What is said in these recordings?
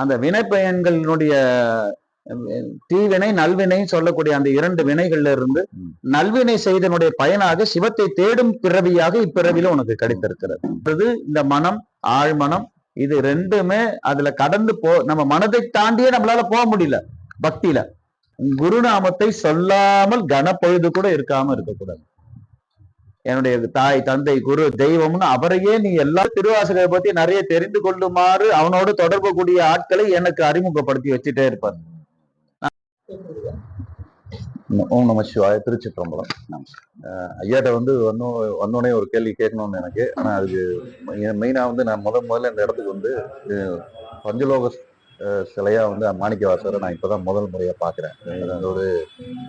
அந்த வினைப்பயன்களினுடைய தீவினை நல்வினை சொல்லக்கூடிய அந்த இரண்டு வினைகள்ல இருந்து நல்வினை செய்தனுடைய பயனாக சிவத்தை தேடும் பிறவியாக இப்பிறவில உனக்கு கிடைத்திருக்கிறது. இந்த மனம் ஆழ்மனம் இது ரெண்டுமே அதுல கடந்து போ நம்ம மனதை தாண்டியே நம்மளால போக முடியல பக்தியில. குருநாமத்தை சொல்லாமல் கனப்பொழுது கூட இருக்காம இருக்கக்கூடாது. என்னுடைய தாய் தந்தை குரு தெய்வம்னு அவரையே நீ எல்லா திருவாசகரை பத்தி நிறைய தெரிந்து கொள்ளுமாறு அவனோடு தொடர்பு கூடிய ஆட்களை எனக்கு அறிமுகப்படுத்தி வச்சுட்டே இருப்பார். ஓம் நம சிவாய திருச்சிற்றம்பலம். ஐயாட்ட வந்து வந்தோம் வந்தோடனே ஒரு கேள்வி கேட்கணும்னு எனக்கு. ஆனா அதுக்கு மெயினா வந்து நான் முத முதல்ல இந்த இடத்துக்கு வந்து பஞ்சலோக சிலையா வந்து மாணிக்க வாசகரை நான் இப்பதான் முதல் முறையா பாக்குறேன். அது ஒரு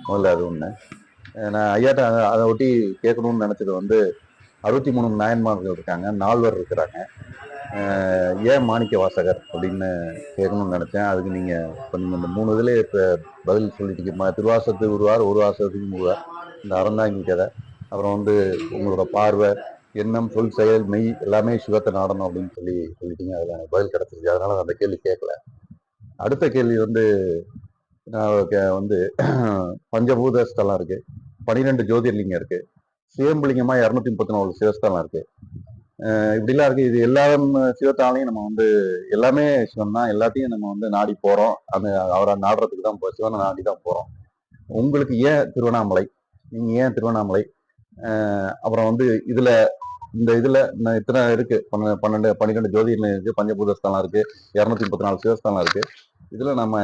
முதல்ல அது ஒண்ணு. அஹ் நான் ஐயாட்ட அதை- ஒட்டி கேட்கணும்னு நினைச்சது வந்து அறுபத்தி மூணு நாயன்மார்கள் இருக்காங்க. நால்வர் இருக்கிறாங்க. ஏன் மாணிக்க வாசகர் அப்படின்னு கேட்கணும்னு நினச்சேன். அதுக்கு நீங்கள் கொஞ்சம் நீங்க இந்த மூணு இதில் இப்போ பதில் சொல்லிட்டீங்க. திருவாசத்துக்கு திருவாசகத்துக்கு ஒருவார் ஒரு வாசத்துக்கு ஒருவார் இந்த அறந்தாங்கி கதை. அப்புறம் வந்து உங்களோட பார்வை எண்ணம் சொல் செயல் மெய் எல்லாமே சிவத்தை நாடணும் அப்படின்னு சொல்லி சொல்லிட்டீங்க. அதில் எனக்கு பதில் கிடச்சிருக்கு. அதனால அந்த கேள்வி கேட்கல. அடுத்த கேள்வி வந்து நான் கே- வந்து பஞ்சபூத ஸ்தலம் இருக்குது பனிரெண்டு ஜோதிர்லிங்கம் இருக்கு. சிவம்பலிங்கமா இரநூத்தி முப்பத்தி நாலு சிவஸ்தானம் இருக்கு. இப்படிலாம் இருக்கு. இது எல்லா சிவத்தாலையும் நம்ம வந்து எல்லாமே சிவன் தான். எல்லாத்தையும் நம்ம வந்து நாடி போறோம். அந்த அவரை நாடுறதுக்கு தான் சிவனை நாடி தான் போறோம். உங்களுக்கு ஏன் திருவண்ணாமலை? நீங்க ஏன் திருவண்ணாமலை? அப்புறம் வந்து இதுல இந்த இதுல இத்தனை இருக்கு. பன்னெண்டு பன்னிரெண்டு ஜோதிர்லிங்கம் இருக்கு. பஞ்சபூதஸ்தானம் இருக்கு. இரநூத்தி முப்பத்தி நாலு சிவஸ்தானம் இருக்கு. இதுல நம்ம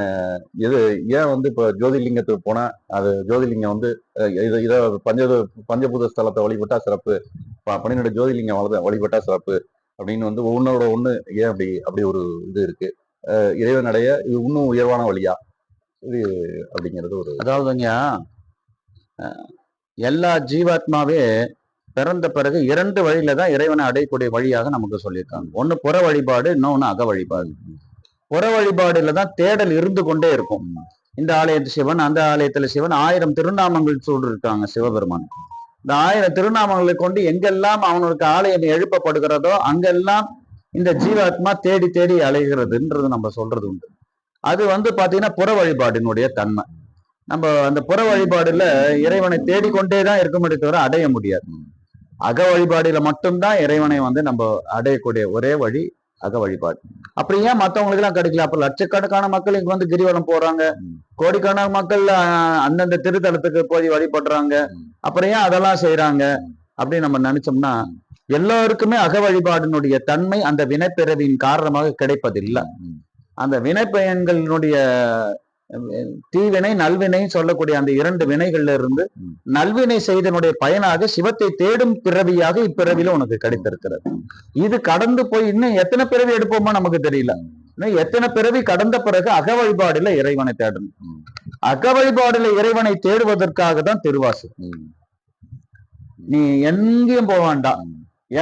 எது ஏன் வந்து இப்ப ஜோதிர்லிங்கத்துக்கு போனா அது ஜோதிலிங்கம் வந்து இதை இத பஞ்ச பஞ்சபூத ஸ்தலத்தை வழிபட்டா சிறப்பு. பன்னிரெண்டு ஜோதிலிங்கம் வளர்த்த வழிபட்டா சிறப்பு. அப்படின்னு வந்து ஒன்னோட ஒண்ணு ஏன் அப்படி அப்படி ஒரு இது இருக்கு. அஹ் இறைவனடைய இது இன்னும் உயர்வான வழியா? இது அப்படிங்கிறது ஒரு அதாவதுங்க எல்லா ஜீவாத்மாவே பிறந்த பிறகு இரண்டு வழியில தான் இறைவனை அடையக்கூடிய வழியாக நமக்கு சொல்லியிருக்காங்க. ஒண்ணு புற வழிபாடு இன்னொன்னு அக வழிபாடு. புற வழிபாடுல தான் தேடல் இருந்து கொண்டே இருக்கும். இந்த ஆலயத்து சிவன் அந்த ஆலயத்துல சிவன் ஆயிரம் திருநாமங்கள் சூடிருக்காங்க சிவபெருமான். இந்த ஆயிரம் திருநாமங்களை கொண்டு எங்கெல்லாம் அவனுக்கு ஆலயம் எழுப்பப்படுகிறதோ அங்கெல்லாம் இந்த ஜீவாத்மா தேடி தேடி அலைகிறதுன்றது நம்ம சொல்றது உண்டு. அது வந்து பாத்தீங்கன்னா புற வழிபாடினுடைய தன்மை. நம்ம அந்த புற வழிபாடுல இறைவனை தேடிக்கொண்டே தான் இருக்க தவிர அடைய முடியாது. அக வழிபாடுல மட்டும்தான் இறைவனை வந்து நம்ம அடையக்கூடிய ஒரே வழி அக வழிபாடு. அப்படி ஏன் மத்தவங்களுக்கு எல்லாம் கிடைக்கல? அப்ப லட்சக்கணக்கான மக்கள் இங்க வந்து கிரிவலம் போறாங்க. கோடிக்கணக்கான மக்கள் அந்தந்த திருத்தலத்துக்கு போய் வழிபடுறாங்க. அப்புறம் ஏன் அதெல்லாம் செய்யறாங்க அப்படின்னு நம்ம நினைச்சோம்னா எல்லாருக்குமே அக வழிபாடினுடைய தன்மை அந்த வினைப்பிறவியின் காரணமாக கிடைப்பதில்லை. அந்த வினைப்பயன்களினுடைய தீவினை நல்வினை சொல்லக்கூடிய அந்த இரண்டு வினைகள்ல இருந்து. நல்வினை செய்தனுடைய பயனாக சிவத்தை தேடும் பிறவியாக இப்பிறவில உனக்கு கிடைத்திருக்கிறது இது கடந்து போய் இன்னும் எத்தனை பிறவி எடுப்போமோ நமக்கு தெரியல இன்னும் எத்தனை பிறவி கடந்த பிறகு அக வழிபாடுல இறைவனை தேடணும். அக வழிபாடுல இறைவனை தேடுவதற்காக தான் திருவாசு. நீ எங்கேயும் போக வேண்டாம்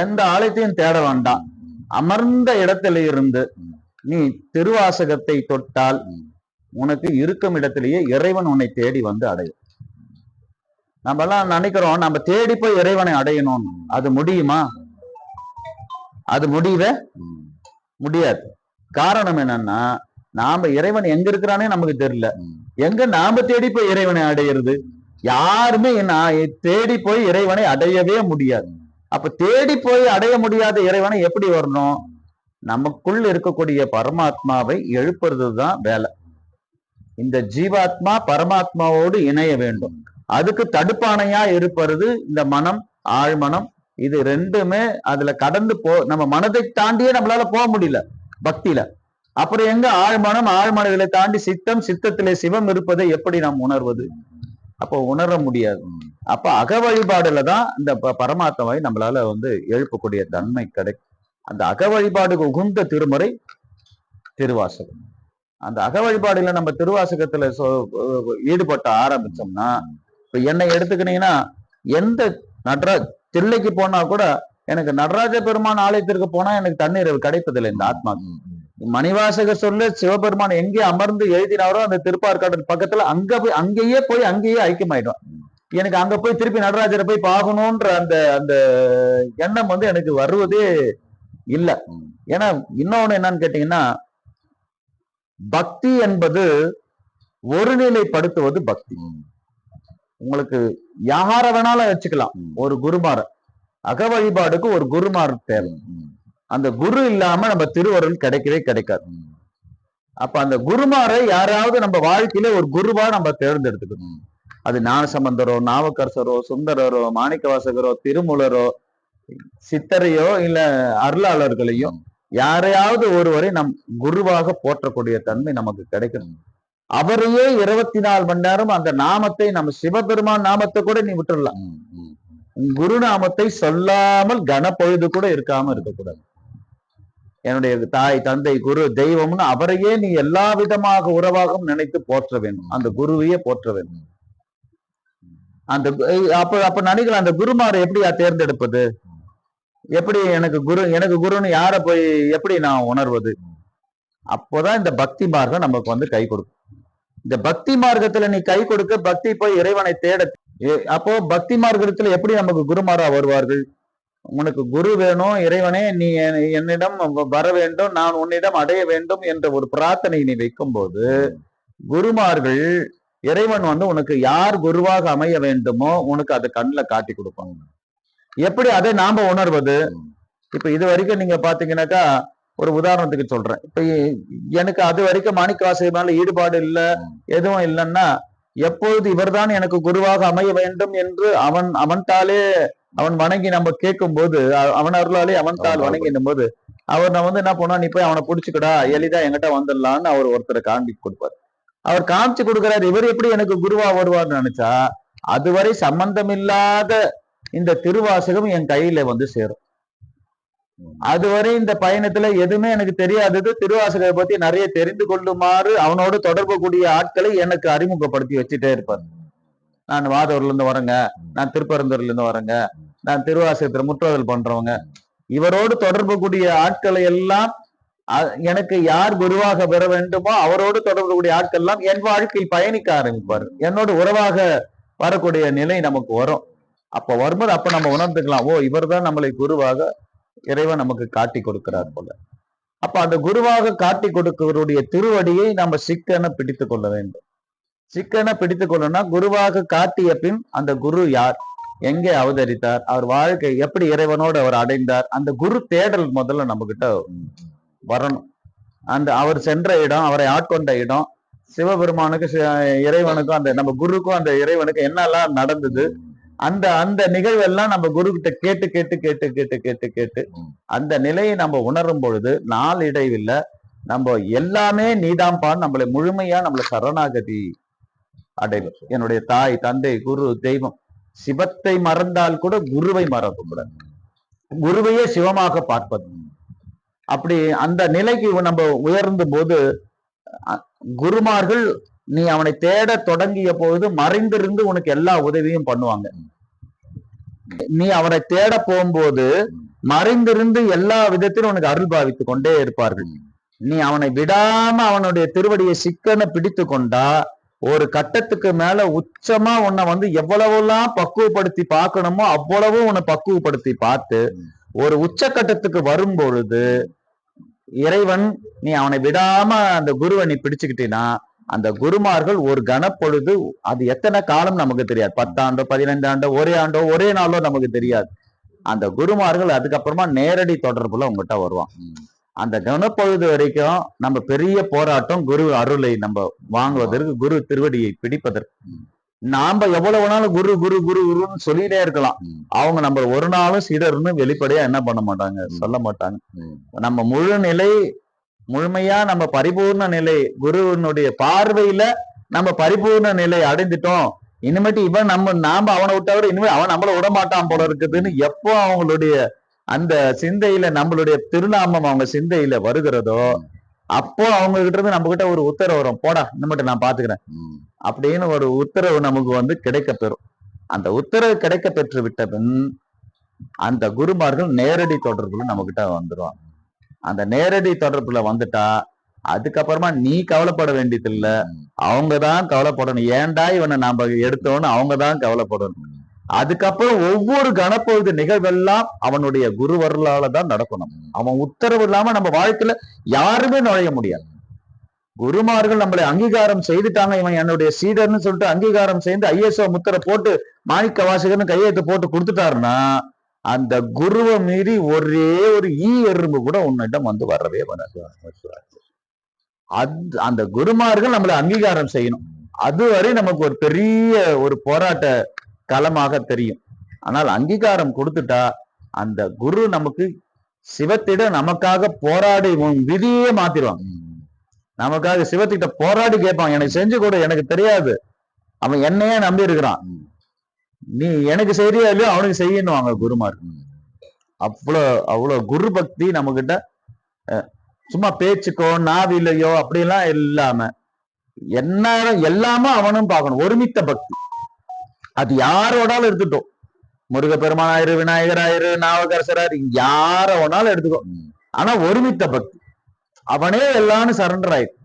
எந்த ஆலயத்தையும் தேட வேண்டாம் அமர்ந்த இடத்துல இருந்து. நீ திருவாசகத்தை தொட்டால். உனக்கு இருக்கும் இடத்திலேயே இறைவன் உன்னை தேடி வந்து அடையும். நம்ம எல்லாம் நினைக்கிறோம் நம்ம தேடி போய் இறைவனை அடையணும். அது முடியுமா? அது முடியவே முடியாது. காரணம் என்னன்னா நாம இறைவன் எங்க இருக்கிறானே நமக்கு தெரியல. எங்க நாம தேடி போய் இறைவனை அடையிறது? யாருமே நான் தேடி போய் இறைவனை அடையவே முடியாது. அப்ப தேடி போய் அடைய முடியாத இறைவனை எப்படி வரணும்? நமக்குள் இருக்கக்கூடிய பரமாத்மாவை எழுப்புறது தான் வேலை. இந்த ஜீவாத்மா பரமாத்மாவோடு இணைய வேண்டும். அதுக்கு தடுப்பானையா இருப்பது இந்த மனம் ஆழ்மனம் இது ரெண்டுமே அதுல கடந்து போ நம்ம மனதை தாண்டியே நம்மளால போக முடியல பக்தியில. அப்புறம் எங்க ஆழ்மனம் ஆழ்மனங்களை தாண்டி சித்தம் சித்தத்திலே சிவம் இருப்பதை எப்படி நாம் உணர்வது? அப்போ உணர முடியாது. அப்ப அக வழிபாடுல தான் இந்த ப- பரமாத்மாவை நம்மளால வந்து எழுப்பக்கூடிய தன்மை கிடைக்கும். அந்த அக வழிபாடுக்கு உகுந்த திருமுறை திருவாசகம். அந்த அக வழிபாடுல நம்ம திருவாசகத்துல ஈடுபட்ட ஆரம்பிச்சோம்னா இப்ப என்னை எடுத்துக்கினீங்கன்னா எந்த நடரா தில்லைக்கு போனா கூட எனக்கு நடராஜ பெருமான் ஆலயத்திற்கு போனா எனக்கு தண்ணீர் கிடைப்பதில்லை இந்த ஆத்மா. மணிவாசக சொல்ல சிவபெருமான் எங்கே அமர்ந்து எழுதினாரோ அந்த திருப்பார்காடல் பக்கத்துல அங்க போய் அங்கேயே போய் அங்கேயே ஐக்கியமாயிடும் எனக்கு அங்க போய் திருப்பி நடராஜரை போய் பார்க்கணுன்ற அந்த அந்த எண்ணம் வந்து எனக்கு வருவதே இல்ல. ஏன்னா இன்னொன்னு என்னன்னு கேட்டீங்கன்னா பக்தி என்பது ஒருநிலைப்படுத்துவது பக்தி. உங்களுக்கு யார வேணாலும் வச்சுக்கலாம். ஒரு குருமார அக வழிபாடுக்கு ஒரு குருமார் தேவை. அந்த குரு இல்லாம நம்ம திருவருள் கிடைக்கவே கிடைக்காது. அப்ப அந்த குருமாரை யாராவது நம்ம வாழ்க்கையில ஒரு குருவா நம்ம தேர்ந்தெடுத்துக்கணும். அது ஞானசம்பந்தரோ நாவக்கரசரோ சுந்தரரோ மாணிக்கவாசகரோ திருமூலரோ சித்தரையோ இல்ல அருளாளர்களையோ யாரையாவது ஒருவரை நம் குருவாக போற்றக்கூடிய தன்மை நமக்கு கிடைக்கணும். அவரையே இருபத்தி நாலு மணி நேரம் அந்த நாமத்தை நம்ம சிவபெருமான் நாமத்தை கூட நீ விட்டுறலாம். ம். ம். உன் குரு நாமத்தை சொல்லாமல் கனப்பொழுது கூட இருக்காம இருக்கக்கூடாது. என்னுடைய தாய் தந்தை குரு தெய்வம்னு அவரையே நீ எல்லா விதமாக உறவாகவும் நினைத்து போற்ற வேண்டும். அந்த குருவையே போற்ற வேண்டும். அந்த அப்ப அப்ப நினைக்கலாம் அந்த குருமாரை எப்படியா தேர்ந்தெடுப்பது? எப்படி எனக்கு குரு எனக்கு குருன்னு யார போய் எப்படி நான் உணர்வது? அப்போதான் இந்த பக்தி மார்க்கம் நமக்கு வந்து கை கொடுக்கும். இந்த பக்தி மார்க்கத்துல நீ கை கொடுக்க பக்தி போய் இறைவனை தேட அப்போ பக்தி மார்க்கத்துல எப்படி நமக்கு குருமாரா வருவார்கள்? உனக்கு குரு வேணும் இறைவனே நீ என்னிடம் வர வேண்டும் நான் உன்னிடம் அடைய வேண்டும் என்ற ஒரு பிரார்த்தனை நீ வைக்கும் போது குருமார்கள் இறைவன் வந்து உனக்கு யார் குருவாக அமைய வேண்டுமோ உனக்கு அதை கண்ணுல காட்டி கொடுப்பாங்க. எப்படி அதை நாம உணர்வது? இப்ப இது வரைக்கும் நீங்க பாத்தீங்கன்னாக்கா ஒரு உதாரணத்துக்கு சொல்றேன். இப்ப எனக்கு அது வரைக்கும் மாணிக்கவாசகர் மேல ஈடுபாடு இல்ல எதுவும் இல்லைன்னா எப்பொழுது இவர்தான் எனக்கு குருவாக அமைய வேண்டும் என்று அவன் அவன்தாலே அவன் வணங்கி நம்ம கேட்கும் போது அவன் அருளாலே அவன் தாள் வணங்கினும் போது அவர் நான் வந்து என்ன பண்ணா நீ போய் அவனை புடிச்சுக்கடா எளிதா என்கிட்ட வந்துடலான்னு அவர் ஒருத்தரை காண்பி கொடுப்பார். அவர் காமிச்சு கொடுக்கிறார் இவர் எப்படி எனக்கு குருவா வருவார்னு நினைச்சா அதுவரை சம்பந்தமில்லாத இந்த திருவாசகம் என் கையில வந்து சேரும். அதுவரை இந்த பயணத்துல எதுவுமே எனக்கு தெரியாதது. திருவாசகரை பத்தி நிறைய தெரிந்து கொள்ளுமாறு அவனோடு தொடர்பு கூடிய ஆட்களை எனக்கு அறிமுகப்படுத்தி வச்சுட்டே இருப்பார். நான் வாதூர்ல இருந்து வரேங்க. நான் திருப்பரந்தூர்ல இருந்து வரேங்க. நான் திருவாசகத்துல முற்றுதல் பண்றவங்க. இவரோடு தொடர்பு கூடிய ஆட்களை எல்லாம் அ- எனக்கு யார் குருவாக பெற வேண்டுமோ அவரோடு தொடர்பு கூடிய ஆட்கள் எல்லாம் என் வாழ்க்கையில் பயணிக்க ஆரம்பிப்பார். என்னோட உறவாக வரக்கூடிய நிலை நமக்கு வரும். அப்ப வரும்போது அப்ப நம்ம உணர்ந்துக்கலாம் ஓ இவர்தான் நம்மளை குருவாக இறைவன் நமக்கு காட்டி கொடுக்கிறார் போல. அப்ப அந்த குருவாக காட்டி கொடுக்கிறவருடைய திருவடியை நம்ம சிக்கன பிடித்து கொள்ள வேண்டும். சிக்கன பிடித்து கொள்ளணும்னா குருவாக காட்டிய பின் அந்த குரு யார்? எங்கே அவதரித்தார்? அவர் வாழ்க்கை எப்படி இறைவனோடு அவர் அடைந்தார்? அந்த குரு தேடல் முதல்ல நம்ம கிட்ட வரணும். அந்த அவர் சென்ற இடம் அவரை ஆட்கொண்ட இடம் சிவபெருமானுக்கு இறைவனுக்கும் அந்த நம்ம குருக்கும் அந்த இறைவனுக்கும் என்னெல்லாம் நடந்தது? அந்த அந்த நிகழ்வெல்லாம் நம்ம குரு கிட்ட கேட்டு கேட்டு கேட்டு கேட்டு கேட்டு கேட்டு. அந்த நிலையை நம்ம உணரும் பொழுது நாள் இடைவில்ல நம்ம எல்லாமே நீதான்பான்னு நம்மளை முழுமையா நம்மள சரணாகதி அடைவோம் என்னுடைய தாய் தந்தை குரு தெய்வம் சிவத்தை மறந்தால் கூட குருவை மறக்கக்கூடாது. குருவையே சிவமாக பார்ப்பது. அப்படி அந்த நிலைக்கு நம்ம உயர்ந்த போது குருமார்கள் நீ அவனை தேட தொடங்கிய பொழுது மறைந்திருந்து உனக்கு எல்லா உதவியும் பண்ணுவாங்க. நீ அவனை தேட போகும்போது மறைந்திருந்து எல்லா விதத்திலும் உனக்கு அருள் பாவித்துக் கொண்டே இருப்பார்கள். நீ அவனை விடாம அவனுடைய திருவடியை சிக்கன பிடித்து கொண்டா ஒரு கட்டத்துக்கு மேல உச்சமா உன்னை வந்து எவ்வளவெல்லாம் பக்குவப்படுத்தி பார்க்கணுமோ அவ்வளவும் உன்னை பக்குவப்படுத்தி பார்த்து ஒரு உச்சக்கட்டத்துக்கு வரும் பொழுது இறைவன் நீ அவனை விடாம அந்த குருவை நீ பிடிச்சுக்கிட்டீன்னா அந்த குருமார்கள் ஒரு கணப்பொழுது அது எத்தனை காலம் நமக்கு தெரியாது. பத்தாண்டோ பதினைந்து ஆண்டோ ஒரே ஆண்டோ ஒரே நாளோ நமக்கு தெரியாது. அந்த குருமார்கள் அதுக்கப்புறமா நேரடி தொடர்புல உங்ககிட்ட வருவான் அந்த கணப்பொழுது வரைக்கும் நம்ம பெரிய போராட்டம் குரு அருளை நம்ம வாங்குவதற்கு குரு திருவடியை பிடிப்பதற்கு. நாம எவ்வளவு வேணாலும் குரு குரு குரு குருன்னு சொல்லிட்டே இருக்கலாம். அவங்க நம்ம ஒரு நாளும் சீடர்னு வெளிப்படையா என்ன பண்ண மாட்டாங்க? சொல்ல மாட்டாங்க. நம்ம முழு நிலை முழுமையா நம்ம பரிபூர்ண நிலை குருவினுடைய பார்வையில நம்ம பரிபூர்ண நிலை அடைந்துட்டோம். இனிமேட்டு இவன் நம்ம நாம அவனை விட்டவர் இனிமே அவன் நம்மள விட மாட்டான் போல இருக்குதுன்னு எப்போ அவங்களுடைய அந்த சிந்தையில நம்மளுடைய திருநாமம் அவங்க சிந்தையில வருகிறதோ அப்போ அவங்க கிட்ட இருந்து நம்ம கிட்ட ஒரு உத்தரவு வரும். போடா இனிமேட்டு நான் பாத்துக்கிறேன். அப்படின்னு ஒரு உத்தரவு நமக்கு வந்து கிடைக்க பெறும். அந்த உத்தரவு கிடைக்க பெற்று விட்ட பின் அந்த குருமார்கள் நேரடி தொடர்புல நம்ம கிட்ட வந்துருவாங்க. அந்த நேரடி தொடர்புல வந்துட்டா அதுக்கப்புறமா நீ கவலைப்பட வேண்டியது இல்ல அவங்கதான் கவலைப்படணும். ஏன்டா இவனை நாம எடுத்தோன்னு அவங்கதான் கவலைப்படணும். அதுக்கப்புறம் ஒவ்வொரு கணப்பொழுது நிகழ்வெல்லாம் அவனுடைய குருவர்களால தான் நடக்கணும். அவன் உத்தரவு இல்லாம நம்ம வாழ்க்கையில யாருமே நுழைய முடியாது. குருமார்கள் நம்மளை அங்கீகாரம் செய்துட்டாங்க. இவன் என்னுடைய சீடர்னு சொல்லிட்டு அங்கீகாரம் செய்து ஐஎஸ்ஓ முத்திரை போட்டு மாணிக்க வாசகர்னு கையெழுத்து போட்டு கொடுத்துட்டாருன்னா அந்த குருவை மீறி ஒரே ஒரு ஈ எறும்பு கூட உன்னிடம் வந்து வரவே வராது. அது அந்த குருமார்கள் நம்மளை அங்கீகாரம் செய்யணும். அதுவரை நமக்கு ஒரு பெரிய ஒரு போராட்ட களமாக தெரியும். ஆனால் அங்கீகாரம் கொடுத்துட்டா அந்த குரு நமக்கு சிவத்திட நமக்காக போராடி விதியே மாத்திருவாங்க நமக்காக சிவத்திட்ட போராடி கேட்பான். எனக்கு செஞ்சு கொடு எனக்கு தெரியாது. அவன் என்னையே நம்பி இருக்கிறான் நீ எனக்கு செய்யறியா இல்லையோ அவனுக்கு செய்யணுவாங்க குருமார். அவ்வளவு அவ்வளவு குரு பக்தி நம்ம கிட்ட சும்மா பேச்சுக்கோ நாவிலையோ அப்படிலாம் இல்லாம என்ன எல்லாமே அவனும் பார்க்கணும். ஒருமித்த பக்தி. அது யாரோடாலும் எடுத்துட்டோம். முருகப்பெருமானாயிரு விநாயகராயிரு நாவகரசராயிரு யார வேணாலும் எடுத்துக்கோ. ஆனா ஒருமித்த பக்தி. அவனே எல்லாரும் சரண்டர் ஆயிடும்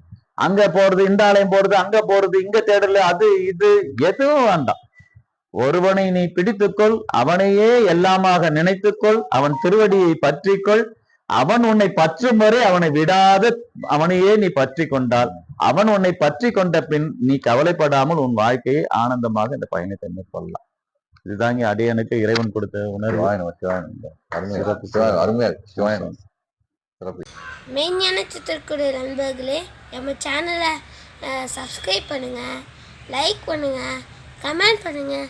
அங்க போறது இந்த ஆலயம் போறது அங்க போறது இங்க தேடல அது இது எதுவும் வேண்டாம். ஒருவனை நீ பிடித்துக்கொள் அவனையே எல்லாமாக நினைத்துக்கொள் அவன் திருவடியை பற்றிக்கொள். அவன் உன்னை பற்றும் வரை அவனை விடாத அவனையே நீ பற்றி கொண்டால் அவன் உன்னை பற்றி கொண்ட பின் நீ கவலைப்படாமல் உன் வாழ்க்கையை ஆனந்தமாக இந்த பயணத்தை மேற்கொள்ளலாம். இதுதாங்க அடியனுக்கு இறைவன் கொடுத்த உணர்வு. மெய்ஞான சித்திரக்குடி நண்பர்களே நம்ம சேனலை சப்ஸ்கிரைப் பண்ணுங்கள் லைக் பண்ணுங்கள் கமெண்ட் பண்ணுங்கள்